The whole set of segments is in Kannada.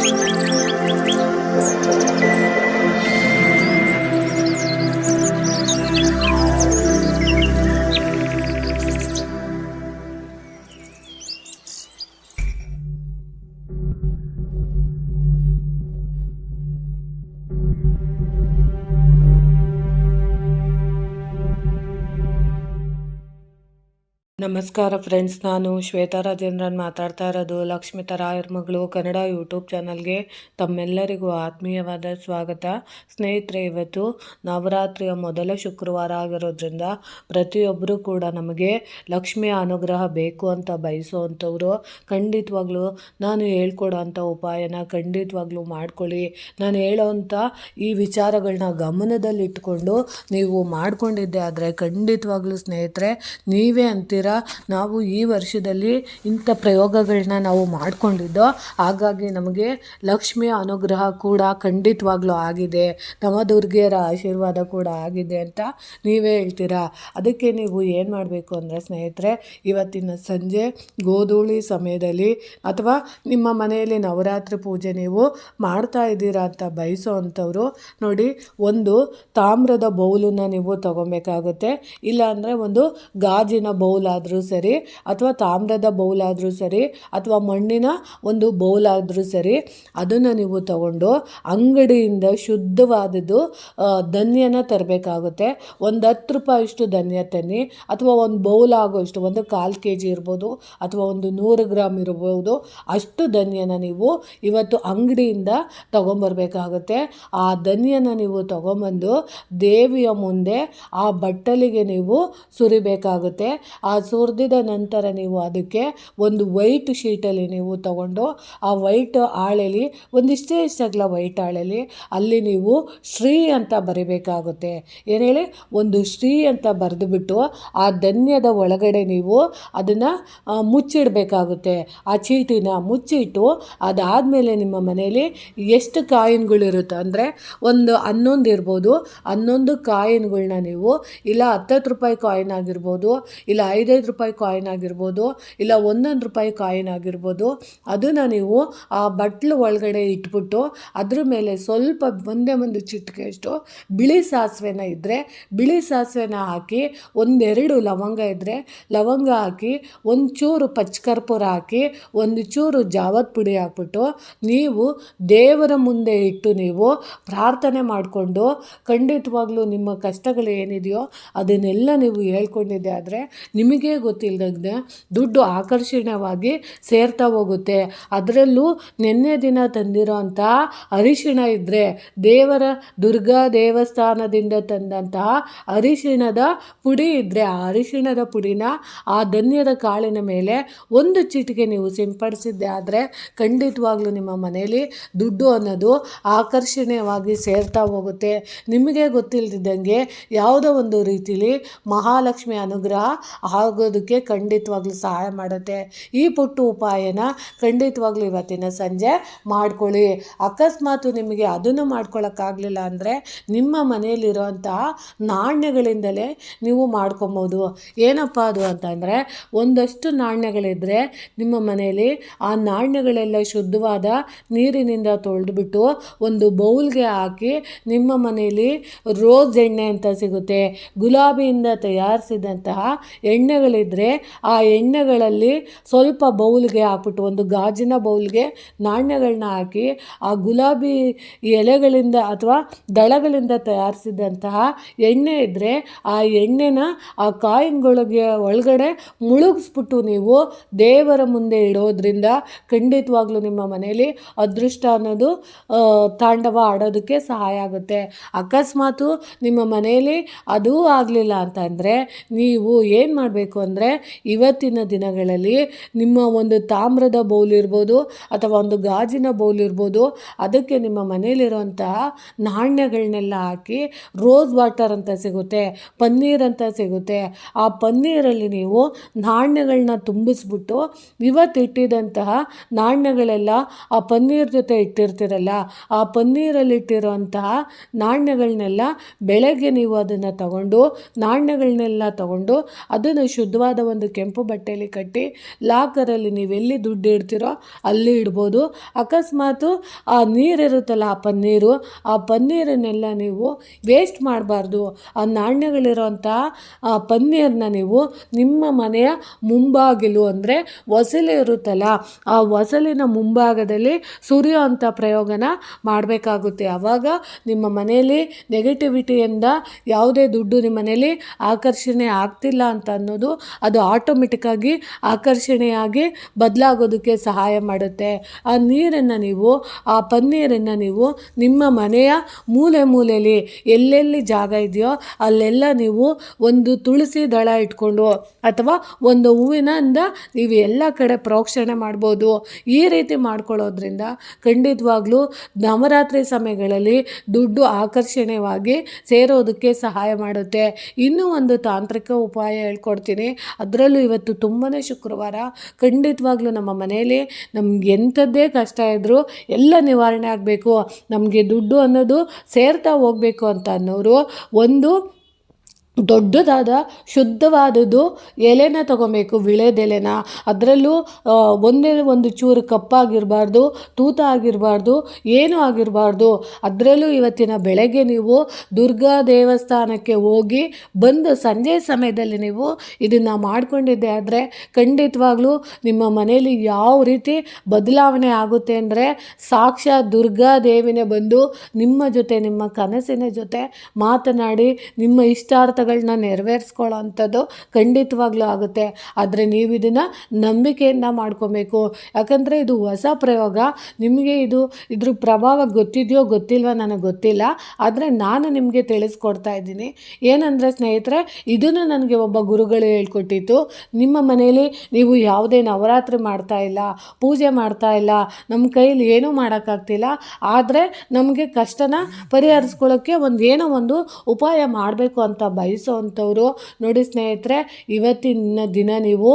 Música ನಮಸ್ಕಾರ ಫ್ರೆಂಡ್ಸ್, ನಾನು ಶ್ವೇತಾ ರಾಜೇಂದ್ರನ್ ಮಾತಾಡ್ತಾ ಇರೋದು ಲಕ್ಷ್ಮಿತ ರಾಯರ್ ಮಗಳು ಕನ್ನಡ ಯೂಟ್ಯೂಬ್ ಚಾನಲ್ಗೆ ತಮ್ಮೆಲ್ಲರಿಗೂ ಆತ್ಮೀಯವಾದ ಸ್ವಾಗತ. ಸ್ನೇಹಿತರೆ, ಇವತ್ತು ನವರಾತ್ರಿಯ ಮೊದಲ ಶುಕ್ರವಾರ ಆಗಿರೋದ್ರಿಂದ ಪ್ರತಿಯೊಬ್ಬರೂ ಕೂಡ ನಮಗೆ ಲಕ್ಷ್ಮಿಯ ಅನುಗ್ರಹ ಬೇಕು ಅಂತ ಬಯಸುವಂಥವ್ರು. ಖಂಡಿತವಾಗ್ಲೂ ನಾನು ಹೇಳ್ಕೊಡೋ ಅಂಥ ಉಪಾಯನ ಖಂಡಿತವಾಗ್ಲೂ ಮಾಡ್ಕೊಳ್ಳಿ. ನಾನು ಹೇಳೋವಂಥ ಈ ವಿಚಾರಗಳನ್ನ ಗಮನದಲ್ಲಿಟ್ಟುಕೊಂಡು ನೀವು ಮಾಡಿಕೊಂಡಿದ್ದೆ ಆದರೆ ಖಂಡಿತವಾಗ್ಲೂ ಸ್ನೇಹಿತರೆ, ನೀವೇ ಅಂತೀರ? ನಾವು ಈ ವರ್ಷದಲ್ಲಿ ಇಂಥ ಪ್ರಯೋಗಗಳನ್ನ ನಾವು ಮಾಡಿಕೊಂಡಿದ್ದೋ, ಹಾಗಾಗಿ ನಮಗೆ ಲಕ್ಷ್ಮಿಯ ಅನುಗ್ರಹ ಕೂಡ ಖಂಡಿತವಾಗ್ಲೂ ಆಗಿದೆ. ನವದುರ್ಗಿಯರ ಆಶೀರ್ವಾದ ಕೂಡ ಆಗಿದೆ ಅಂತ ನೀವೇ ಹೇಳ್ತೀರಾ? ಅದಕ್ಕೆ ನೀವು ಏನು ಮಾಡಬೇಕು ಅಂದರೆ ಸ್ನೇಹಿತರೆ, ಇವತ್ತಿನ ಸಂಜೆ ಗೋಧೂಳಿ ಸಮಯದಲ್ಲಿ ಅಥವಾ ನಿಮ್ಮ ಮನೆಯಲ್ಲಿ ನವರಾತ್ರಿ ಪೂಜೆ ನೀವು ಮಾಡ್ತಾ ಇದ್ದೀರಾ ಅಂತ ಬಯಸೋ ಅಂಥವ್ರು, ನೋಡಿ ಒಂದು ತಾಮ್ರದ ಬೌಲನ್ನು ನೀವು ತಗೊಬೇಕಾಗುತ್ತೆ. ಇಲ್ಲಾಂದರೆ ಒಂದು ಗಾಜಿನ ಬೌಲ್ ಆದರೂ ಸರಿ, ಅಥವಾ ತಾಮ್ರದ ಬೌಲ್ ಆದರೂ ಸರಿ, ಅಥವಾ ಮಣ್ಣಿನ ಒಂದು ಬೌಲ್ ಆದರೂ ಸರಿ, ಅದನ್ನು ನೀವು ತಗೊಂಡು ಅಂಗಡಿಯಿಂದ ಶುದ್ಧವಾದದ್ದು ಧನ್ಯನ ತರಬೇಕಾಗುತ್ತೆ. ಒಂದು ಹತ್ತು ರೂಪಾಯಿಷ್ಟು ಧನ್ಯ ತನ್ನಿ, ಅಥವಾ ಒಂದು ಬೌಲ್ ಆಗೋಷ್ಟು, ಒಂದು ಕಾಲು ಕೆ ಜಿ ಇರ್ಬೋದು, ಅಥವಾ ಒಂದು ನೂರು ಗ್ರಾಮ್ ಇರ್ಬೋದು, ಅಷ್ಟು ಧನ್ಯನ ನೀವು ಇವತ್ತು ಅಂಗಡಿಯಿಂದ ತೊಗೊಂಬರ್ಬೇಕಾಗುತ್ತೆ. ಆ ಧನ್ಯನ ನೀವು ತೊಗೊಂಬಂದು ದೇವಿಯ ಮುಂದೆ ಆ ಬಟ್ಟಲಿಗೆ ನೀವು ಸುರಿಬೇಕಾಗುತ್ತೆ. ಆ ಸುರಿದಿದ ನಂತರ ನೀವು ಅದಕ್ಕೆ ಒಂದು ವೈಟ್ ಶೀಟಲ್ಲಿ ನೀವು ತಗೊಂಡು ಆ ವೈಟ್ ಹಾಳೆಲಿ ಒಂದಿಷ್ಟೇ ಇಷ್ಟಾಗಲ್ಲ ವೈಟ್ ಹಾಳೆಲಿ ಅಲ್ಲಿ ನೀವು ಶ್ರೀ ಅಂತ ಬರಿಬೇಕಾಗುತ್ತೆ. ಏನೇಳಿ ಒಂದು ಶ್ರೀ ಅಂತ ಬರೆದುಬಿಟ್ಟು ಆ ಧನ್ಯದ ಒಳಗಡೆ ನೀವು ಅದನ್ನು ಮುಚ್ಚಿಡಬೇಕಾಗುತ್ತೆ. ಆ ಚೀಟಿನ ಮುಚ್ಚಿಟ್ಟು ಅದಾದಮೇಲೆ ನಿಮ್ಮ ಮನೆಯಲ್ಲಿ ಎಷ್ಟು ಕಾಯಿನ್ಗಳಿರುತ್ತೆ ಅಂದರೆ ಒಂದು ಹನ್ನೊಂದು ಇರ್ಬೋದು. ಹನ್ನೊಂದು ಕಾಯಿನ್ಗಳನ್ನ ನೀವು ಇಲ್ಲ ಹತ್ತತ್ತು ರೂಪಾಯಿ ಕಾಯಿನ್ ಆಗಿರ್ಬೋದು, ಇಲ್ಲ ಐದೈದು ರೂಪಾಯಿ ಕಾಯಿನ್ ಆಗಿರ್ಬೋದು ಇಲ್ಲ ಒಂದೊಂದು ರೂಪಾಯಿ ಕಾಯಿನ್ ಆಗಿರ್ಬೋದು, ಅದನ್ನು ನೀವು ಆ ಬಟ್ಲು ಒಳಗಡೆ ಇಟ್ಬಿಟ್ಟು ಅದ್ರ ಮೇಲೆ ಸ್ವಲ್ಪ ಒಂದೇ ಒಂದು ಚಿಟಿಕೆಯಷ್ಟು ಬಿಳಿ ಸಾಸಿವೆನ ಇದ್ದರೆ ಬಿಳಿ ಸಾಸಿವೆನ ಹಾಕಿ ಒಂದೆರಡು ಲವಂಗ ಇದ್ದರೆ ಲವಂಗ ಹಾಕಿ ಒಂಚೂರು ಪಚ್ಕರ್ಪೂರ ಹಾಕಿ ಒಂದು ಚೂರು ಜಾವತ್ ಪುಡಿ ಹಾಕ್ಬಿಟ್ಟು ನೀವು ದೇವರ ಮುಂದೆ ಇಟ್ಟು ನೀವು ಪ್ರಾರ್ಥನೆ ಮಾಡಿಕೊಂಡು ಖಂಡಿತವಾಗ್ಲೂ ನಿಮ್ಮ ಕಷ್ಟಗಳು ಏನಿದೆಯೋ ಅದನ್ನೆಲ್ಲ ನೀವು ಹೇಳ್ಕೊಂಡಿದ್ದೆ ಆದರೆ ನಿಮಗೆ ಗೊತ್ತಿಲ್ಲದಂಗೆ ದುಡ್ಡು ಆಕರ್ಷಣೀಯವಾಗಿ ಸೇರ್ತಾ ಹೋಗುತ್ತೆ. ಅದರಲ್ಲೂ ನಿನ್ನೆ ದಿನ ತಂದಿರೋ ಅಂಥ ಅರಿಶಿಣ ಇದ್ದರೆ ದೇವರ ದುರ್ಗಾ ದೇವಸ್ಥಾನದಿಂದ ತಂದಂತಹ ಅರಿಶಿಣದ ಪುಡಿ ಇದ್ದರೆ ಆ ಅರಿಶಿಣದ ಪುಡಿನ ಆ ಧನ್ಯದ ಕಾಳಿನ ಮೇಲೆ ಒಂದು ಚಿಟಿಕೆ ನೀವು ಸಿಂಪಡಿಸಿದ್ದೆ. ಆದರೆ ಖಂಡಿತವಾಗ್ಲೂ ನಿಮ್ಮ ಮನೆಯಲ್ಲಿ ದುಡ್ಡು ಅನ್ನೋದು ಆಕರ್ಷಣೀಯವಾಗಿ ಸೇರ್ತಾ ಹೋಗುತ್ತೆ. ನಿಮಗೆ ಗೊತ್ತಿಲ್ಲದಿದ್ದಂಗೆ ಯಾವುದೋ ಒಂದು ರೀತಿಲಿ ಮಹಾಲಕ್ಷ್ಮಿ ಅನುಗ್ರಹ ಆಗೋದಕ್ಕೆ ಖಂಡಿತವಾಗ್ಲೂ ಸಹಾಯ ಮಾಡುತ್ತೆ. ಈ ಪುಟ್ಟು ಉಪಾಯನ ಖಂಡಿತವಾಗ್ಲೂ ಇವತ್ತಿನ ಸಂಜೆ ಮಾಡ್ಕೊಳ್ಳಿ. ಅಕಸ್ಮಾತ್ ನಿಮಗೆ ಅದನ್ನು ಮಾಡ್ಕೊಳ್ಳೋಕ್ಕಾಗಲಿಲ್ಲ ಅಂದರೆ ನಿಮ್ಮ ಮನೆಯಲ್ಲಿರುವಂತಹ ನಾಣ್ಯಗಳಿಂದಲೇ ನೀವು ಮಾಡ್ಕೊಬೋದು. ಏನಪ್ಪ ಅದು ಅಂತಂದರೆ ಒಂದಷ್ಟು ನಾಣ್ಯಗಳಿದ್ದರೆ ನಿಮ್ಮ ಮನೆಯಲ್ಲಿ ಆ ನಾಣ್ಯಗಳೆಲ್ಲ ಶುದ್ಧವಾದ ನೀರಿನಿಂದ ತೊಳೆದುಬಿಟ್ಟು ಒಂದು ಬೌಲ್ಗೆ ಹಾಕಿ ನಿಮ್ಮ ಮನೆಯಲ್ಲಿ ರೋಸ್ ಎಣ್ಣೆ ಅಂತ ಸಿಗುತ್ತೆ. ಗುಲಾಬಿಯಿಂದ ತಯಾರಿಸಿದಂತಹ ಎಣ್ಣೆಗಳಿದ್ದರೆ ಆ ಎಣ್ಣೆಗಳಲ್ಲಿ ಸ್ವಲ್ಪ ಬೌಲ್ಗೆ ಹಾಕ್ಬಿಟ್ಟು, ಒಂದು ಗಾಜಿನ ಬೌಲ್ಗೆ ನಾಣ್ಯಗಳನ್ನ ಹಾಕಿ, ಆ ಗುಲಾಬಿ ಎಲೆಗಳಿಂದ ಅಥವಾ ದಳಗಳಿಂದ ತಯಾರಿಸಿದಂತಹ ಎಣ್ಣೆ ಇದ್ದರೆ ಆ ಎಣ್ಣೆನ ಆ ಕಾಯಿನ್ಗಳಿಗೆ ಒಳಗಡೆ ಮುಳುಗಿಸ್ಬಿಟ್ಟು ನೀವು ದೇವರ ಮುಂದೆ ಇಡೋದ್ರಿಂದ ಖಂಡಿತವಾಗ್ಲೂ ನಿಮ್ಮ ಮನೆಯಲ್ಲಿ ಅದೃಷ್ಟ ಅನ್ನೋದು ತಾಂಡವ ಆಡೋದಕ್ಕೆ ಸಹಾಯ ಆಗುತ್ತೆ. ಅಕಸ್ಮಾತು ನಿಮ್ಮ ಮನೆಯಲ್ಲಿ ಅದೂ ಆಗಲಿಲ್ಲ ಅಂತಂದರೆ ನೀವು ಏನು ಮಾಡಬೇಕು ಅಂದರೆ ಇವತ್ತಿನ ದಿನಗಳಲ್ಲಿ ನಿಮ್ಮ ಒಂದು ತಾಮ್ರದ ಬೌಲ್ ಇರ್ಬೋದು ಅಥವಾ ಒಂದು ಗಾಜಿನ ಬೌಲ್ ಇರ್ಬೋದು, ಅದಕ್ಕೆ ನಿಮ್ಮ ಮನೆಯಲ್ಲಿರುವಂತಹ ನಾಣ್ಯಗಳನ್ನೆಲ್ಲ ಹಾಕಿ ರೋಸ್ ವಾಟರ್ ಅಂತ ಸಿಗುತ್ತೆ, ಪನ್ನೀರ್ ಅಂತ ಸಿಗುತ್ತೆ. ಆ ಪನ್ನೀರಲ್ಲಿ ನೀವು ನಾಣ್ಯಗಳನ್ನ ತುಂಬಿಸ್ಬಿಟ್ಟು ಇವತ್ತು ಇಟ್ಟಿದಂತಹ ನಾಣ್ಯಗಳೆಲ್ಲ ಆ ಪನ್ನೀರ್ ಜೊತೆ ಇಟ್ಟಿರ್ತೀರಲ್ಲ, ಆ ಪನ್ನೀರಲ್ಲಿ ಇಟ್ಟಿರುವಂತಹ ನಾಣ್ಯಗಳನ್ನೆಲ್ಲ ಬೆಳಗ್ಗೆ ನೀವು ಅದನ್ನು ತಗೊಂಡು ನಾಣ್ಯಗಳನ್ನೆಲ್ಲ ತಗೊಂಡು ಅದನ್ನು ಶುದ್ಧವಾದ ಒಂದು ಕೆಂಪು ಬಟ್ಟೆಯಲ್ಲಿ ಕಟ್ಟಿ ಲಾಕರಲ್ಲಿ ನೀವು ಎಲ್ಲಿ ದುಡ್ಡು ಇಡ್ತೀರೋ ಅಲ್ಲಿ ಇಡ್ಬೋದು. ಅಕಸ್ಮಾತು ಆ ನೀರಿರುತ್ತಲ್ಲ ಆ ಪನ್ನೀರು, ಆ ಪನ್ನೀರನ್ನೆಲ್ಲ ನೀವು ವೇಸ್ಟ್ ಮಾಡಬಾರ್ದು. ಆ ನಾಣ್ಯಗಳಿರೋಂಥ ಆ ಪನ್ನೀರನ್ನ ನೀವು ನಿಮ್ಮ ಮನೆಯ ಮುಂಬಾಗಿಲು ಅಂದರೆ ಒಸಲು ಇರುತ್ತಲ್ಲ, ಆ ಹೊಸಲಿನ ಮುಂಭಾಗದಲ್ಲಿ ಸುರಿಯೋ ಅಂಥ ಪ್ರಯೋಗನ ಮಾಡಬೇಕಾಗುತ್ತೆ. ಆವಾಗ ನಿಮ್ಮ ಮನೆಯಲ್ಲಿ ನೆಗೆಟಿವಿಟಿಯಿಂದ ಯಾವುದೇ ದುಡ್ಡು ನಿಮ್ಮ ಮನೆಯಲ್ಲಿ ಆಕರ್ಷಣೆ ಆಗ್ತಿಲ್ಲ ಅಂತ ಅನ್ನೋದು ಅದು ಆಟೋಮೆಟಿಕ್ಕಾಗಿ ಆಕರ್ಷಣೆಯಾಗಿ ಬದಲಾಗೋದಕ್ಕೆ ಸಹಾಯ ಮಾಡುತ್ತೆ. ಆ ನೀರನ್ನು ನೀವು, ಆ ಪನ್ನೀರನ್ನು ನೀವು ನಿಮ್ಮ ಮನೆಯ ಮೂಲೆ ಮೂಲೆಯಲ್ಲಿ ಎಲ್ಲೆಲ್ಲಿ ಜಾಗ ಇದೆಯೋ ಅಲ್ಲೆಲ್ಲ ನೀವು ಒಂದು ತುಳಸಿ ದಳ ಇಟ್ಕೊಂಡು ಅಥವಾ ಒಂದು ಹೂವಿನಿಂದ ನೀವು ಎಲ್ಲ ಕಡೆ ಪ್ರೋಕ್ಷಣೆ ಮಾಡ್ಬೋದು. ಈ ರೀತಿ ಮಾಡ್ಕೊಳ್ಳೋದ್ರಿಂದ ಖಂಡಿತವಾಗ್ಲೂ ನವರಾತ್ರಿ ಸಮಯಗಳಲ್ಲಿ ದುಡ್ಡು ಆಕರ್ಷಣೀಯವಾಗಿ ಸೇರೋದಕ್ಕೆ ಸಹಾಯ ಮಾಡುತ್ತೆ. ಇನ್ನೂ ಒಂದು ತಾಂತ್ರಿಕ ಉಪಾಯ ಹೇಳ್ಕೊಡ್ತೀನಿ. ಅದರಲ್ಲೂ ಇವತ್ತು ತುಂಬಾ ಶುಕ್ರವಾರ ಖಂಡಿತವಾಗ್ಲೂ ನಮ್ಮ ಮನೆಯಲ್ಲಿ ನಮ್ಗೆ ಎಂಥದ್ದೇ ಕಷ್ಟ ಇದ್ದರೂ ಎಲ್ಲ ನಿವಾರಣೆ ಆಗಬೇಕು. ನಮಗೆ ದುಡ್ಡು ಅನ್ನೋದು ಸೇರ್ತಾ ಹೋಗಬೇಕು ಅಂತ ಅನ್ನೋರು ಒಂದು ದೊಡ್ಡದಾದ ಶುದ್ಧವಾದದ್ದು ಎಲೆನ ತೊಗೊಬೇಕು, ವಿಳೆದೆಲೆನ. ಅದರಲ್ಲೂ ಒಂದೇ ಒಂದು ಚೂರು ಕಪ್ಪಾಗಿರಬಾರ್ದು, ತೂತ ಆಗಿರಬಾರ್ದು, ಏನೂ ಆಗಿರಬಾರ್ದು. ಅದರಲ್ಲೂ ಇವತ್ತಿನ ಬೆಳಗ್ಗೆ ನೀವು ದುರ್ಗಾ ದೇವಸ್ಥಾನಕ್ಕೆ ಹೋಗಿ ಬಂದು ಸಂಜೆ ಸಮಯದಲ್ಲಿ ನೀವು ಇದನ್ನು ಮಾಡಿಕೊಂಡಿದ್ದೆ ಆದರೆ ಖಂಡಿತವಾಗ್ಲೂ ನಿಮ್ಮ ಮನೆಯಲ್ಲಿ ಯಾವ ರೀತಿ ಬದಲಾವಣೆ ಆಗುತ್ತೆ ಅಂದರೆ ಸಾಕ್ಷಾತ್ ದುರ್ಗಾ ದೇವಿನೇ ಬಂದು ನಿಮ್ಮ ಜೊತೆ, ನಿಮ್ಮ ಕನಸಿನ ಜೊತೆ ಮಾತನಾಡಿ ನಿಮ್ಮ ಇಷ್ಟಾರ್ಥಗಳನ್ನ ನೆರವೇರಿಸ್ಕೊಳ್ಳೋ ಅಂಥದ್ದು ಖಂಡಿತವಾಗ್ಲೂ ಆಗುತ್ತೆ. ಆದರೆ ನೀವು ಇದನ್ನು ನಂಬಿಕೆಯಿಂದ ಮಾಡ್ಕೋಬೇಕು. ಯಾಕಂದರೆ ಇದು ಹೊಸ ಪ್ರಯೋಗ. ನಿಮಗೆ ಇದು, ಇದ್ರ ಪ್ರಭಾವ ಗೊತ್ತಿದೆಯೋ ಗೊತ್ತಿಲ್ವೋ ನನಗೆ ಗೊತ್ತಿಲ್ಲ. ಆದರೆ ನಾನು ನಿಮಗೆ ತಿಳಿಸ್ಕೊಡ್ತಾ ಇದ್ದೀನಿ. ಏನಂದರೆ ಸ್ನೇಹಿತರೆ, ಇದನ್ನು ನನಗೆ ಒಬ್ಬ ಗುರುಗಳು ಹೇಳ್ಕೊಟ್ಟಿತ್ತು. ನಿಮ್ಮ ಮನೆಯಲ್ಲಿ ನೀವು ಯಾವುದೇ ನವರಾತ್ರಿ ಮಾಡ್ತಾ ಇಲ್ಲ, ಪೂಜೆ ಮಾಡ್ತಾ ಇಲ್ಲ ನಮ್ಮ ಕೈಯಲ್ಲಿ ಏನೂ ಮಾಡೋಕ್ಕಾಗ್ತಿಲ್ಲ. ಆದರೆ ನಮಗೆ ಕಷ್ಟನ ಪರಿಹರಿಸ್ಕೊಳ್ಳೋಕ್ಕೆ ಒಂದು ಏನೋ ಒಂದು ಉಪಾಯ ಮಾಡಬೇಕು ಅಂತ ಬಯಸೋವಂಥವ್ರು ನೋಡಿ ಸ್ನೇಹಿತರೆ, ಇವತ್ತಿನ ದಿನ ನೀವು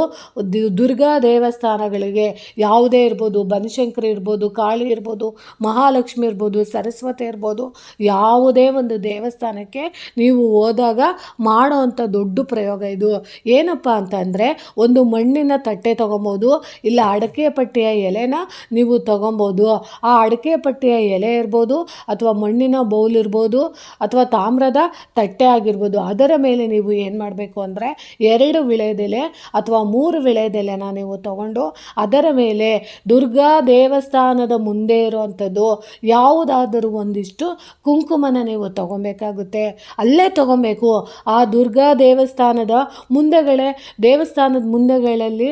ದುರ್ಗಾ ದೇವಸ್ಥಾನಗಳಿಗೆ ಯಾವುದೇ ಇರ್ಬೋದು, ಬನಶಂಕರಿ ಇರ್ಬೋದು, ಕಾಳಿ ಇರ್ಬೋದು, ಮಹಾಲಕ್ಷ್ಮಿ ಇರ್ಬೋದು, ಸರಸ್ವತಿ ಇರ್ಬೋದು, ಯಾವುದೇ ಒಂದು ದೇವಸ್ಥಾನಕ್ಕೆ ನೀವು ಹೋದಾಗ ಮಾಡೋ ದೊಡ್ಡ ಪ್ರಯೋಗ ಇದು. ಏನಪ್ಪ ಅಂತಂದರೆ ಒಂದು ಮಣ್ಣಿನ ತಟ್ಟೆ ತೊಗೊಬೋದು, ಇಲ್ಲ ಅಡಕೆ ಪಟ್ಟಿಯ ಎಲೆನ ನೀವು ತೊಗೊಬೋದು. ಆ ಅಡಕೆ ಪಟ್ಟಿಯ ಎಲೆ ಇರ್ಬೋದು, ಅಥವಾ ಮಣ್ಣಿನ ಬೌಲ್ ಇರ್ಬೋದು, ಅಥವಾ ತಾಮ್ರದ ತಟ್ಟೆ ಆಗಿರ್ಬೋದು, ಅದರ ಮೇಲೆ ನೀವು ಏನು ಮಾಡಬೇಕು ಅಂದರೆ ಎರಡು ವಿಳೆದೆಲೆ ಅಥವಾ ಮೂರು ವಿಳೆದೆಲೆನ ನೀವು ತಗೊಂಡು ಅದರ ಮೇಲೆ ದುರ್ಗಾ ದೇವಸ್ಥಾನದ ಮುಂದೆ ಇರುವಂಥದ್ದು ಯಾವುದಾದರೂ ಒಂದಿಷ್ಟು ಕುಂಕುಮನ ನೀವು ತಗೊಬೇಕಾಗುತ್ತೆ. ಅಲ್ಲೇ ತಗೊಬೇಕು. ಆ ದುರ್ಗಾ ದೇವಸ್ಥಾನದ ಮುಂದೆಗಡೆ ದೇವಸ್ಥಾನದ ಮುಂದೆಗಳಲ್ಲಿ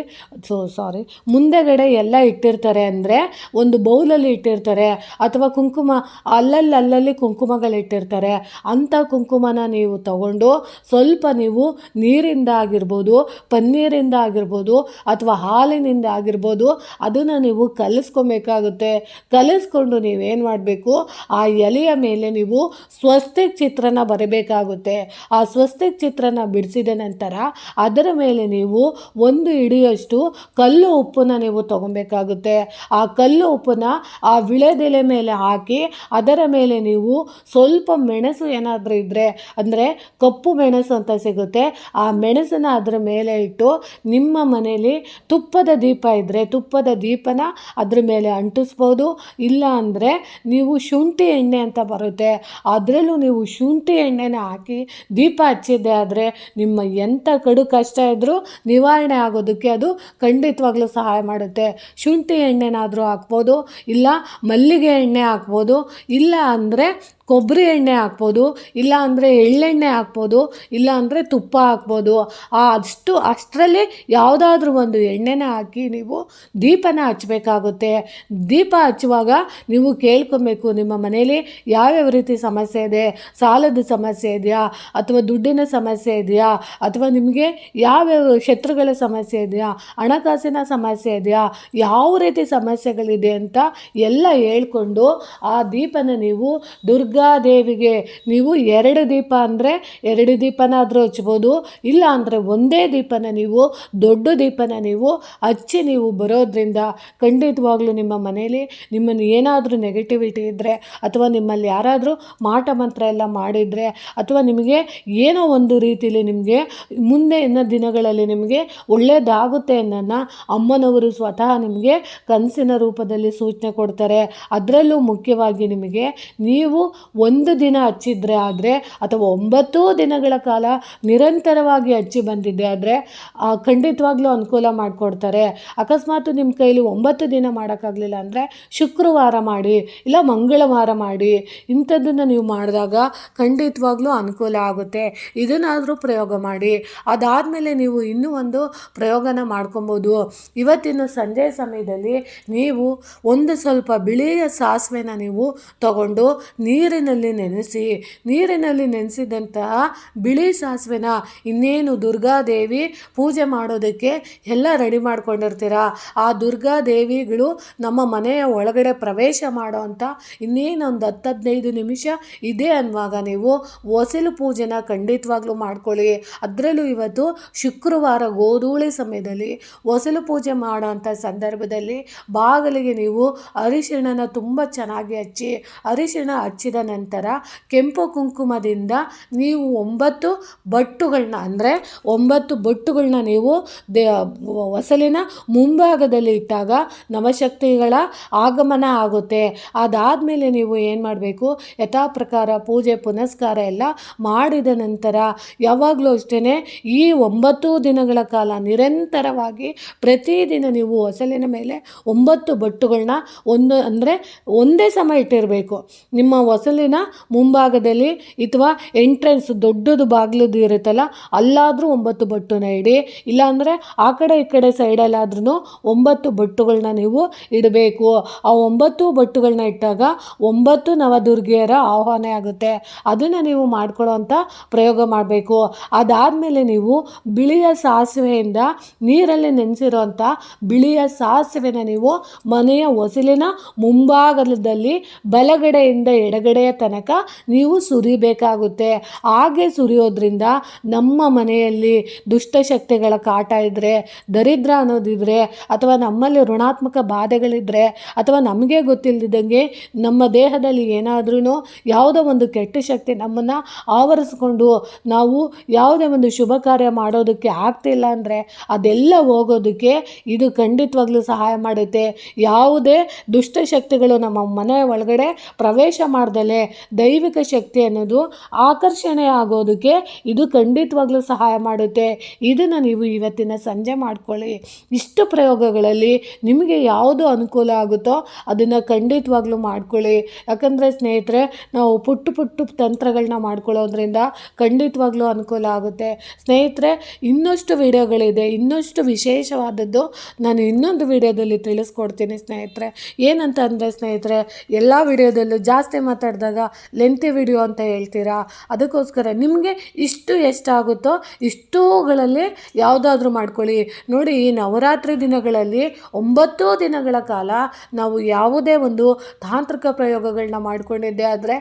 ಸೊ ಸಾರಿ ಮುಂದೆಗಡೆ ಎಲ್ಲ ಇಟ್ಟಿರ್ತಾರೆ ಅಂದರೆ ಒಂದು ಬೌಲಲ್ಲಿ ಇಟ್ಟಿರ್ತಾರೆ ಅಥವಾ ಕುಂಕುಮ ಅಲ್ಲಲ್ಲಿ ಅಲ್ಲಲ್ಲಿ ಕುಂಕುಮಗಳಿಟ್ಟಿರ್ತಾರೆ. ಅಂಥ ಕುಂಕುಮನ ನೀವು ತಗೊಂಡು ಸ್ವಲ್ಪ ನೀವು ನೀರಿಂದ ಆಗಿರ್ಬೋದು, ಪನ್ನೀರಿಂದ ಆಗಿರ್ಬೋದು ಅಥವಾ ಹಾಲಿನಿಂದ ಆಗಿರ್ಬೋದು, ಅದನ್ನು ನೀವು ಕಲಿಸ್ಕೊಬೇಕಾಗುತ್ತೆ. ಕಲಿಸ್ಕೊಂಡು ನೀವೇನು ಮಾಡಬೇಕು? ಆ ಎಲೆಯ ಮೇಲೆ ನೀವು ಸ್ವಸ್ತಿಕ್ ಚಿತ್ರನ ಬರಬೇಕಾಗುತ್ತೆ. ಆ ಸ್ವಸ್ತಿಕ್ ಚಿತ್ರನ ಬಿಡಿಸಿದ ನಂತರ ಅದರ ಮೇಲೆ ನೀವು ಒಂದು ಹಿಡಿಯಷ್ಟು ಕಲ್ಲು ಉಪ್ಪನ್ನ ನೀವು ತಗೊಬೇಕಾಗುತ್ತೆ. ಆ ಕಲ್ಲು ಉಪ್ಪನ್ನ ಆ ವಿಳೆದೆಲೆ ಮೇಲೆ ಹಾಕಿ ಅದರ ಮೇಲೆ ನೀವು ಸ್ವಲ್ಪ ಮೆಣಸು ಏನಾದರೂ ಇದ್ದರೆ ಅಂದರೆ ಕಪ್ಪು ಮೆಣಸು ಅಂತ ಸಿಗುತ್ತೆ. ಆ ಮೆಣಸನ್ನು ಅದರ ಮೇಲೆ ಇಟ್ಟು ನಿಮ್ಮ ಮನೆಯಲ್ಲಿ ತುಪ್ಪದ ದೀಪ ಇದ್ದರೆ ತುಪ್ಪದ ದೀಪನ ಅದ್ರ ಮೇಲೆ ಅಂಟಿಸ್ಬೋದು. ಇಲ್ಲ ಅಂದರೆ ನೀವು ಶುಂಠಿ ಎಣ್ಣೆ ಅಂತ ಬರುತ್ತೆ. ಅದರಲ್ಲೂ ನೀವು ಶುಂಠಿ ಎಣ್ಣೆನ ಹಾಕಿ ದೀಪ ಹಚ್ಚಿದ್ದೆ ಆದರೆ ನಿಮ್ಮ ಎಂಥ ಕಡು ಕಷ್ಟ ಇದ್ದರೂ ನಿವಾರಣೆ ಆಗೋದಕ್ಕೆ ಅದು ಖಂಡಿತವಾಗ್ಲೂ ಸಹಾಯ ಮಾಡುತ್ತೆ. ಶುಂಠಿ ಎಣ್ಣೆನಾದರೂ ಹಾಕ್ಬೋದು. ಇಲ್ಲ ಮಲ್ಲಿಗೆ ಎಣ್ಣೆ ಹಾಕ್ಬೋದು. ಇಲ್ಲ ಅಂದರೆ ಕೊಬ್ಬರಿ ಎಣ್ಣೆ ಹಾಕ್ಬೋದು, ಇಲ್ಲ ಅಂದರೆ ಎಳ್ಳೆಣ್ಣೆ ಹಾಕ್ಬೋದು, ಇಲ್ಲ ಅಂದರೆ ತುಪ್ಪ ಹಾಕ್ಬೋದು. ಅಷ್ಟು, ಅಷ್ಟರಲ್ಲಿ ಯಾವುದಾದ್ರೂ ಒಂದು ಎಣ್ಣೆನ ಹಾಕಿ ನೀವು ದೀಪನ ಹಚ್ಚಬೇಕಾಗುತ್ತೆ ದೀಪ ಹಚ್ಚುವಾಗ ನೀವು ಕೇಳ್ಕೊಬೇಕು, ನಿಮ್ಮ ಮನೇಲಿ ಯಾವ್ಯಾವ ರೀತಿ ಸಮಸ್ಯೆ ಇದೆ, ಸಾಲದ ಸಮಸ್ಯೆ ಇದೆಯಾ, ಅಥವಾ ದುಡ್ಡಿನ ಸಮಸ್ಯೆ ಇದೆಯಾ, ಅಥವಾ ನಿಮಗೆ ಯಾವ್ಯಾವ ಶತ್ರುಗಳ ಸಮಸ್ಯೆ ಇದೆಯಾ, ಹಣಕಾಸಿನ ಸಮಸ್ಯೆ ಇದೆಯಾ, ಯಾವ ರೀತಿ ಸಮಸ್ಯೆಗಳಿದೆ ಅಂತ ಎಲ್ಲ ಹೇಳ್ಕೊಂಡು ಆ ದೀಪನ ನೀವು ದುರ್ಗಾ ದುರ್ಗಾದೇವಿಗೆ ನೀವು ಎರಡು ದೀಪ ಅಂದರೆ ಎರಡು ದೀಪನಾದರೂ ಹಚ್ಬೋದು, ಇಲ್ಲ ಅಂದರೆ ಒಂದೇ ದೀಪನ ನೀವು, ದೊಡ್ಡ ದೀಪನ ನೀವು ಹಚ್ಚಿ ನೀವು ಬರೋದ್ರಿಂದ ಖಂಡಿತವಾಗ್ಲೂ ನಿಮ್ಮ ಮನೇಲಿ ನಿಮ್ಮನ್ನು ಏನಾದರೂ ನೆಗೆಟಿವಿಟಿ ಇದ್ದರೆ ಅಥವಾ ನಿಮ್ಮಲ್ಲಿ ಯಾರಾದರೂ ಮಾಟ ಮಂತ್ರ ಎಲ್ಲ ಮಾಡಿದರೆ ಅಥವಾ ನಿಮಗೆ ಏನೋ ಒಂದು ರೀತಿಯಲ್ಲಿ ನಿಮಗೆ ಮುಂದೆ ಇನ್ನ ದಿನಗಳಲ್ಲಿ ನಿಮಗೆ ಒಳ್ಳೆಯದಾಗುತ್ತೆ ಅನ್ನೋನ್ನ ಅಮ್ಮನವರು ಸ್ವತಃ ನಿಮಗೆ ಕನಸಿನ ರೂಪದಲ್ಲಿ ಸೂಚನೆ ಕೊಡ್ತಾರೆ. ಅದರಲ್ಲೂ ಮುಖ್ಯವಾಗಿ ನಿಮಗೆ ನೀವು ಒಂದು ದಿನ ಹಚ್ಚಿದ್ರೆ ಆದರೆ ಅಥವಾ ಒಂಬತ್ತು ದಿನಗಳ ಕಾಲ ನಿರಂತರವಾಗಿ ಹಚ್ಚಿ ಬಂದಿದ್ದೆ ಆದರೆ ಖಂಡಿತವಾಗ್ಲೂ ಅನುಕೂಲ ಮಾಡಿಕೊಡ್ತಾರೆ. ಅಕಸ್ಮಾತ್ ನಿಮ್ಮ ಕೈಲಿ ಒಂಬತ್ತು ದಿನ ಮಾಡೋಕ್ಕಾಗಲಿಲ್ಲ ಅಂದರೆ ಶುಕ್ರವಾರ ಮಾಡಿ ಇಲ್ಲ ಮಂಗಳವಾರ ಮಾಡಿ ಇಂಥದ್ದನ್ನು ನೀವು ಮಾಡಿದಾಗ ಖಂಡಿತವಾಗ್ಲೂ ಅನುಕೂಲ ಆಗುತ್ತೆ. ಇದನ್ನಾದರೂ ಪ್ರಯೋಗ ಮಾಡಿ. ಅದಾದಮೇಲೆ ನೀವು ಇನ್ನೂ ಒಂದು ಪ್ರಯೋಗನ ಮಾಡ್ಕೊಬೋದು. ಇವತ್ತಿನ ಸಂಜೆ ಸಮಯದಲ್ಲಿ ನೀವು ಒಂದು ಸ್ವಲ್ಪ ಬಿಳಿಯ ಸಾಸಿವೆನ ನೀವು ತಗೊಂಡು ನೀರಿನಲ್ಲಿ ನೆನೆಸಿ, ನೀರಿನಲ್ಲಿ ನೆನೆಸಿದಂತಹ ಬಿಳಿ ಸಾಸಿವೆನ ಇನ್ನೇನು ದುರ್ಗಾದೇವಿ ಪೂಜೆ ಮಾಡೋದಕ್ಕೆ ಎಲ್ಲ ರೆಡಿ ಮಾಡ್ಕೊಂಡಿರ್ತೀರ? ಆ ದುರ್ಗಾದೇವಿಗಳು ನಮ್ಮ ಮನೆಯ ಒಳಗಡೆ ಪ್ರವೇಶ ಮಾಡೋ ಅಂಥ ಇನ್ನೇನೊಂದು ಹತ್ತು ಹದಿನೈದು ನಿಮಿಷ ಇದೆ ಅನ್ನುವಾಗ ನೀವು ಒಸಲು ಪೂಜೆನ ಖಂಡಿತವಾಗ್ಲೂ ಮಾಡ್ಕೊಳ್ಳಿ. ಅದರಲ್ಲೂ ಇವತ್ತು ಶುಕ್ರವಾರ ಗೋಧೂಳಿ ಸಮಯದಲ್ಲಿ ಒಸಲು ಪೂಜೆ ಮಾಡೋ ಸಂದರ್ಭದಲ್ಲಿ ಬಾಗಿಲಿಗೆ ನೀವು ಅರಿಶಿಣನ ತುಂಬ ಚೆನ್ನಾಗಿ ಹಚ್ಚಿ, ಅರಿಶಿಣ ಹಚ್ಚಿದ ನಂತರ ಕೆಂಪು ಕುಂಕುಮದಿಂದ ನೀವು ಒಂಬತ್ತು ಬಟ್ಟುಗಳನ್ನ, ಅಂದರೆ ಒಂಬತ್ತು ಬೊಟ್ಟುಗಳನ್ನ ನೀವು ದೇ ಹೊಸಲಿನ ಮುಂಭಾಗದಲ್ಲಿ ಇಟ್ಟಾಗ ನವಶಕ್ತಿಗಳ ಆಗಮನ ಆಗುತ್ತೆ. ಅದಾದಮೇಲೆ ನೀವು ಏನು ಮಾಡಬೇಕು? ಯಥಾ ಪ್ರಕಾರ ಪೂಜೆ, ಪುನಸ್ಕಾರ ಎಲ್ಲ ಮಾಡಿದ ನಂತರ ಯಾವಾಗಲೂ ಅಷ್ಟೇ ಈ ಒಂಬತ್ತು ದಿನಗಳ ಕಾಲ ನಿರಂತರವಾಗಿ ಪ್ರತಿದಿನ ನೀವು ಹೊಸಲಿನ ಮೇಲೆ ಒಂಬತ್ತು ಬಟ್ಟುಗಳನ್ನ ಒಂದು, ಅಂದರೆ ಒಂದೇ ಸಮ ಇಟ್ಟಿರಬೇಕು. ನಿಮ್ಮ ಹೊಸಲಿನ ಮುಂಭಾಗದಲ್ಲಿ ಅಥವಾ ಎಂಟ್ರೆನ್ಸ್ ದೊಡ್ಡದು ಬಾಗಿಲದು ಇರುತ್ತಲ್ಲ, ಅಲ್ಲಾದರೂ ಒಂಬತ್ತು ಬಟ್ಟುನ ಇಡಿ. ಇಲ್ಲಾಂದರೆ ಆ ಕಡೆ ಈ ಕಡೆ ಸೈಡಲ್ಲಾದ್ರೂ ಒಂಬತ್ತು ಬಟ್ಟುಗಳನ್ನ ನೀವು ಇಡಬೇಕು. ಆ ಒಂಬತ್ತು ಬಟ್ಟುಗಳನ್ನ ಇಟ್ಟಾಗ ಒಂಬತ್ತು ನವದುರ್ಗಿಯರ ಆಹ್ವಾನ ಆಗುತ್ತೆ. ಅದನ್ನು ನೀವು ಮಾಡ್ಕೊಳ್ಳೋವಂಥ ಪ್ರಯೋಗ ಮಾಡಬೇಕು. ಅದಾದಮೇಲೆ ನೀವು ಬಿಳಿಯ ಸಾಸಿವೆಯಿಂದ ನೀರಲ್ಲಿ ನೆನೆಸಿರೋಂಥ ಬಿಳಿಯ ಸಾಸಿವೆನ ನೀವು ಮನೆಯ ಹೊಸಲಿನ ಮುಂಭಾಗದಲ್ಲಿ ಬಲಗಡೆಯಿಂದ ಎಡಗಡೆಯ ತನಕ ನೀವು ಸುರಿಬೇಕಾಗುತ್ತೆ. ಹಾಗೆ ಸುರಿಯೋದ್ರಿಂದ ನಮ್ಮ ಮನೆಯಲ್ಲಿ ದುಷ್ಟಶಕ್ತಿಗಳ ಕಾಟ ಇದ್ದರೆ ದರಿದ್ರ ಅನ್ನೋದಿದ್ರೆ, ಅಥವಾ ನಮ್ಮಲ್ಲಿ ಋಣಾತ್ಮಕ ಬಾಧೆಗಳಿದ್ದರೆ ಅಥವಾ ನಮಗೆ ಗೊತ್ತಿಲ್ಲದಿದ್ದಂಗೆ ನಮ್ಮ ದೇಹದಲ್ಲಿ ಏನಾದ್ರೂ ಯಾವುದೋ ಒಂದು ಕೆಟ್ಟ ಶಕ್ತಿ ನಮ್ಮನ್ನು ಆವರಿಸ್ಕೊಂಡು ನಾವು ಯಾವುದೇ ಒಂದು ಶುಭ ಕಾರ್ಯ ಮಾಡೋದಕ್ಕೆ ಆಗ್ತಿಲ್ಲ ಅಂದರೆ ಅದೆಲ್ಲ ಹೋಗೋದಕ್ಕೆ ಇದು ಖಂಡಿತವಾಗ್ಲೂ ಸಹಾಯ ಮಾಡುತ್ತೆ. ಯಾವುದೇ ದುಷ್ಟಶಕ್ತಿಗಳು ನಮ್ಮ ಮನೆಯ ಒಳಗಡೆ ಪ್ರವೇಶ ಮಾಡ್ದಲೆ ದೈವಿಕ ಶಕ್ತಿ ಅನ್ನೋದು ಆಕರ್ಷಣೆ ಆಗೋದಕ್ಕೆ ಇದು ಖಂಡಿತವಾಗ್ಲೂ ಸಹಾಯ ಮಾಡುತ್ತೆ. ಇದನ್ನು ನೀವು ಇವತ್ತಿನ ಸಂಜೆ ಮಾಡ್ಕೊಳ್ಳಿ. ಇಷ್ಟು ಪ್ರಯೋಗಗಳಲ್ಲಿ ನಿಮಗೆ ಯಾವುದು ಅನುಕೂಲ ಆಗುತ್ತೋ ಅದನ್ನು ಖಂಡಿತವಾಗ್ಲೂ ಮಾಡ್ಕೊಳ್ಳಿ. ಯಾಕಂದರೆ ಸ್ನೇಹಿತರೆ, ನಾವು ಪುಟ್ಟು ಪುಟ್ಟು ತಂತ್ರಗಳನ್ನ ಮಾಡ್ಕೊಳ್ಳೋದ್ರಿಂದ ಖಂಡಿತವಾಗ್ಲೂ ಅನುಕೂಲ ಆಗುತ್ತೆ. ಸ್ನೇಹಿತರೆ, ಇನ್ನಷ್ಟು ವಿಡಿಯೋಗಳಿದೆ, ಇನ್ನಷ್ಟು ವಿಶೇಷವಾದದ್ದು ನಾನು ಇನ್ನೊಂದು ವಿಡಿಯೋದಲ್ಲಿ ತಿಳಿಸ್ಕೊಡ್ತೀನಿ ಸ್ನೇಹಿತರೆ. ಏನಂತ ಅಂದರೆ ಸ್ನೇಹಿತರೆ, ಎಲ್ಲ ವಿಡಿಯೋದಲ್ಲೂ ಜಾಸ್ತಿ ಮಾತಾಡಿದಾಗ ಲೆಂತಿ ವಿಡಿಯೋ ಅಂತ ಹೇಳ್ತೀರಾ? ಅದಕ್ಕೋಸ್ಕರ ನಿಮಗೆ ಇಷ್ಟು ಎಷ್ಟಾಗುತ್ತೋ ಇಷ್ಟುಗಳಲ್ಲಿ ಯಾವುದಾದ್ರೂ ಮಾಡ್ಕೊಳ್ಳಿ. ನೋಡಿ, ಈ ನವರಾತ್ರಿ ದಿನಗಳಲ್ಲಿ ಒಂಬತ್ತು ದಿನಗಳ ಕಾಲ ನಾವು ಯಾವುದೇ ಒಂದು ತಾಂತ್ರಿಕ ಪ್ರಯೋಗಗಳನ್ನ ಮಾಡ್ಕೊಂಡಿದ್ದೆ ಆದರೆ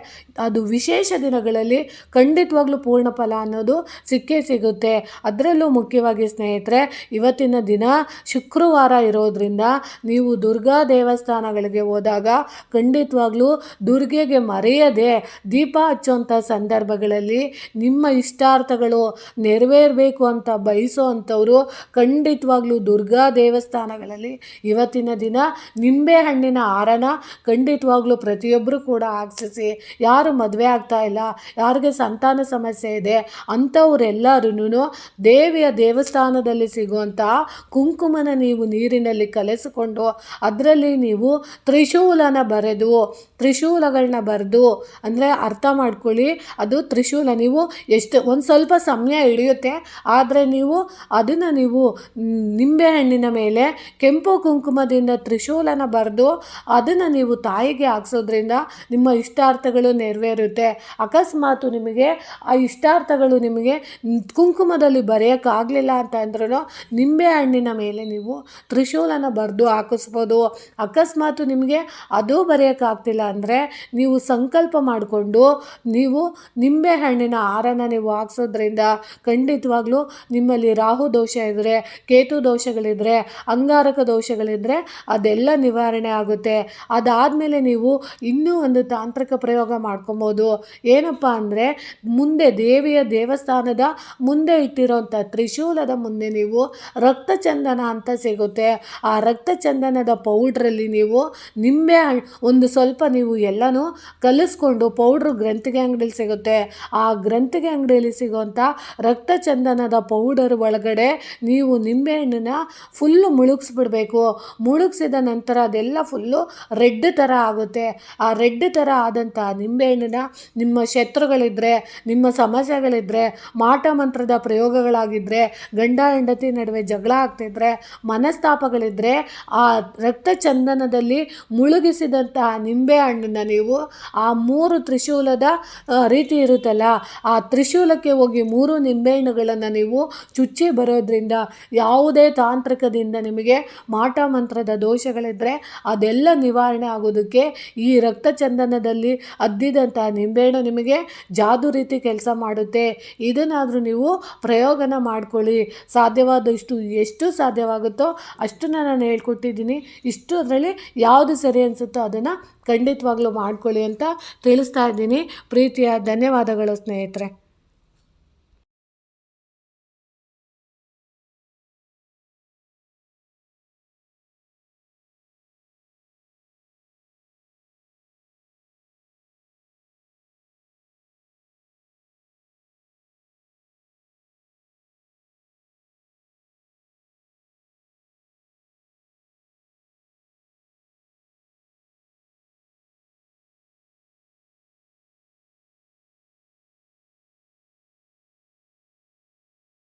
ಅದು ವಿಶೇಷ ದಿನಗಳಲ್ಲಿ ಖಂಡಿತವಾಗ್ಲೂ ಪೂರ್ಣ ಫಲ ಅನ್ನೋದು ಸಿಕ್ಕೇ ಸಿಗುತ್ತೆ. ಅದರಲ್ಲೂ ಮುಖ್ಯವಾಗಿ ಸ್ನೇಹಿತರೆ, ಇವತ್ತಿನ ದಿನ ಶುಕ್ರವಾರ ಇರೋದ್ರಿಂದ ನೀವು ದುರ್ಗಾ ದೇವಸ್ಥಾನಗಳಿಗೆ ಹೋದಾಗ ಖಂಡಿತವಾಗ್ಲೂ ದುರ್ಗೆಗೆ ಮರೆಯದೆ ದೀಪ ಹಚ್ಚುವಂಥ ಸಂದರ್ಭಗಳಲ್ಲಿ ನಿಮ್ಮ ಇಷ್ಟಾರ್ಥಗಳು ನೆರವೇರಬೇಕು ಅಂತ ಬಯಸೋ ಅಂಥವರು ಖಂಡಿತವಾಗ್ಲೂ ದುರ್ಗಾ ದೇವಸ್ಥಾನಗಳಲ್ಲಿ ಇವತ್ತಿನ ದಿನ ನಿಂಬೆ ಹಣ್ಣಿನ ಹಾರನ ಖಂಡಿತವಾಗ್ಲೂ ಪ್ರತಿಯೊಬ್ಬರು ಕೂಡ ಹಾಕ್ಸಿಸಿ ಯಾರು ಮದುವೆ ಆಗ್ತಾ ಇಲ್ಲ, ಯಾರಿಗೆ ಸಂತಾನ ಸಮಸ್ಯೆ ಇದೆ ಅಂಥವರೆಲ್ಲರೂ ದೇವಿಯ ದೇವಸ್ಥಾನದಲ್ಲಿ ಸಿಗುವಂಥ ಕುಂಕುಮನ ನೀವು ನೀರಿನಲ್ಲಿ ಕಲೆಸಿಕೊಂಡು ಅದರಲ್ಲಿ ನೀವು ತ್ರಿಶೂಲನ ಬರೆದು ತ್ರಿಶೂಲಗಳನ್ನ ಬರೆದು ಅಂದರೆ ಅರ್ಥ ಮಾಡ್ಕೊಳ್ಳಿ. ಅದು ತ್ರಿಶೂಲ ನೀವು ಎಷ್ಟು ಒಂದು ಸ್ವಲ್ಪ ಸಮಯ ಹಿಡಿಯುತ್ತೆ, ಆದರೆ ನೀವು ಅದನ್ನು ನೀವು ನಿಂಬೆಹಣ್ಣಿನ ಮೇಲೆ ಕೆಂಪು ಕುಂಕುಮದಿಂದ ತ್ರಿಶೂಲನ ಬರೆದು ಅದನ್ನು ನೀವು ತಾಯಿಗೆ ಹಾಕ್ಸೋದ್ರಿಂದ ನಿಮ್ಮ ಇಷ್ಟಾರ್ಥಗಳು ನೆರವೇರುತ್ತೆ. ಅಕಸ್ಮಾತು ನಿಮಗೆ ಆ ಇಷ್ಟಾರ್ಥಗಳು ನಿಮಗೆ ಕುಂಕುಮದಲ್ಲಿ ಬರೆಯೋಕ್ಕಾಗಲಿಲ್ಲ ಅಂತ ಅಂದ್ರೂ ನಿಂಬೆ ಹಣ್ಣಿನ ಮೇಲೆ ನೀವು ತ್ರಿಶೂಲನ ಬರೆದು ಹಾಕಿಸ್ಬೋದು. ಅಕಸ್ಮಾತು ನಿಮಗೆ ಅದು ಬರೆಯೋಕ್ಕಾಗ್ತಿಲ್ಲ ಅಂದರೆ ನೀವು ಸಂ ಸಂಕಲ್ಪ ಮಾಡಿಕೊಂಡು ನೀವು ನಿಂಬೆ ಹಣ್ಣಿನ ಹಾರನ ನೀವು ಹಾಕ್ಸೋದ್ರಿಂದ ಖಂಡಿತವಾಗ್ಲೂ ನಿಮ್ಮಲ್ಲಿ ರಾಹು ದೋಷ ಇದ್ದರೆ ಕೇತು ದೋಷಗಳಿದ್ದರೆ ಅಂಗಾರಕ ದೋಷಗಳಿದ್ದರೆ ಅದೆಲ್ಲ ನಿವಾರಣೆ ಆಗುತ್ತೆ. ಅದಾದಮೇಲೆ ನೀವು ಇನ್ನೂ ಒಂದು ತಾಂತ್ರಿಕ ಪ್ರಯೋಗ ಮಾಡ್ಕೊಬೋದು. ಏನಪ್ಪ ಅಂದರೆ ಮುಂದೆ ದೇವಿಯ ದೇವಸ್ಥಾನದ ಮುಂದೆ ಇಟ್ಟಿರೋಂಥ ತ್ರಿಶೂಲದ ಮುಂದೆ ನೀವು ರಕ್ತ ಚಂದನ ಅಂತ ಸಿಗುತ್ತೆ. ಆ ರಕ್ತ ಚಂದನದ ಪೌಡ್ರಲ್ಲಿ ನೀವು ನಿಂಬೆ ಒಂದು ಸ್ವಲ್ಪ ನೀವು ಎಲ್ಲನೂ ಕಲಿಸ್ಕೊಂಡು ಪೌಡ್ರು ಗ್ರಂಥಿಗೆ ಅಂಗಡಿಯಲ್ಲಿ ಸಿಗುತ್ತೆ. ಆ ಗ್ರಂಥಿಗೆ ಅಂಗಡಿಯಲ್ಲಿ ರಕ್ತ ರಕ್ತಚಂದನದ ಪೌಡರ್ ಒಳಗಡೆ ನೀವು ನಿಂಬೆಹಣ್ಣನ್ನ ಫುಲ್ಲು ಮುಳುಗಿಸ್ಬಿಡ್ಬೇಕು. ಮುಳುಗಿಸಿದ ನಂತರ ಅದೆಲ್ಲ ಫುಲ್ಲು ರೆಡ್ ಥರ ಆಗುತ್ತೆ. ಆ ರೆಡ್ ಥರ ಆದಂಥ ನಿಂಬೆಹಣ್ಣನ್ನ ನಿಮ್ಮ ಶತ್ರುಗಳಿದ್ದರೆ ನಿಮ್ಮ ಸಮಸ್ಯೆಗಳಿದ್ದರೆ ಮಾಟ ಮಂತ್ರದ ಪ್ರಯೋಗಗಳಾಗಿದ್ದರೆ ಗಂಡ ಹೆಂಡತಿ ನಡುವೆ ಜಗಳ ಆಗ್ತಿದ್ರೆ ಮನಸ್ತಾಪಗಳಿದ್ದರೆ ಆ ರಕ್ತಚಂದನದಲ್ಲಿ ಮುಳುಗಿಸಿದಂತಹ ನಿಂಬೆ ಹಣ್ಣನ್ನು ನೀವು ಮೂರು ತ್ರಿಶೂಲದ ರೀತಿ ಇರುತ್ತಲ್ಲ, ಆ ತ್ರಿಶೂಲಕ್ಕೆ ಹೋಗಿ ಮೂರು ನಿಂಬೆಹಣ್ಣುಗಳನ್ನು ನೀವು ಚುಚ್ಚಿ ಬರೋದ್ರಿಂದ ಯಾವುದೇ ತಾಂತ್ರಿಕದಿಂದ ನಿಮಗೆ ಮಾಟ ಮಂತ್ರದ ದೋಷಗಳಿದ್ದರೆ ಅದೆಲ್ಲ ನಿವಾರಣೆ ಆಗೋದಕ್ಕೆ ಈ ರಕ್ತಚಂದನದಲ್ಲಿ ಅದ್ದಿದಂಥ ನಿಂಬೆಹಣ್ಣು ನಿಮಗೆ ಜಾದು ರೀತಿ ಕೆಲಸ ಮಾಡುತ್ತೆ. ಇದನ್ನಾದರೂ ನೀವು ಪ್ರಯೋಗನ ಮಾಡ್ಕೊಳ್ಳಿ. ಸಾಧ್ಯವಾದಷ್ಟು ಎಷ್ಟು ಸಾಧ್ಯವಾಗುತ್ತೋ ಅಷ್ಟನ್ನು ನಾನು ಹೇಳ್ಕೊಟ್ಟಿದ್ದೀನಿ. ಇಷ್ಟು ಅದರಲ್ಲಿ ಯಾವುದು ಸರಿ ಅನಿಸುತ್ತೋ ಅದನ್ನು ಖಂಡಿತವಾಗ್ಲೂ ಮಾಡ್ಕೊಳ್ಳಿ ಅಂತ ತಿಳಿಸ್ತಾ ಇದ್ದೀನಿ. ಪ್ರೀತಿಯ ಧನ್ಯವಾದಗಳು ಸ್ನೇಹಿತರೆ.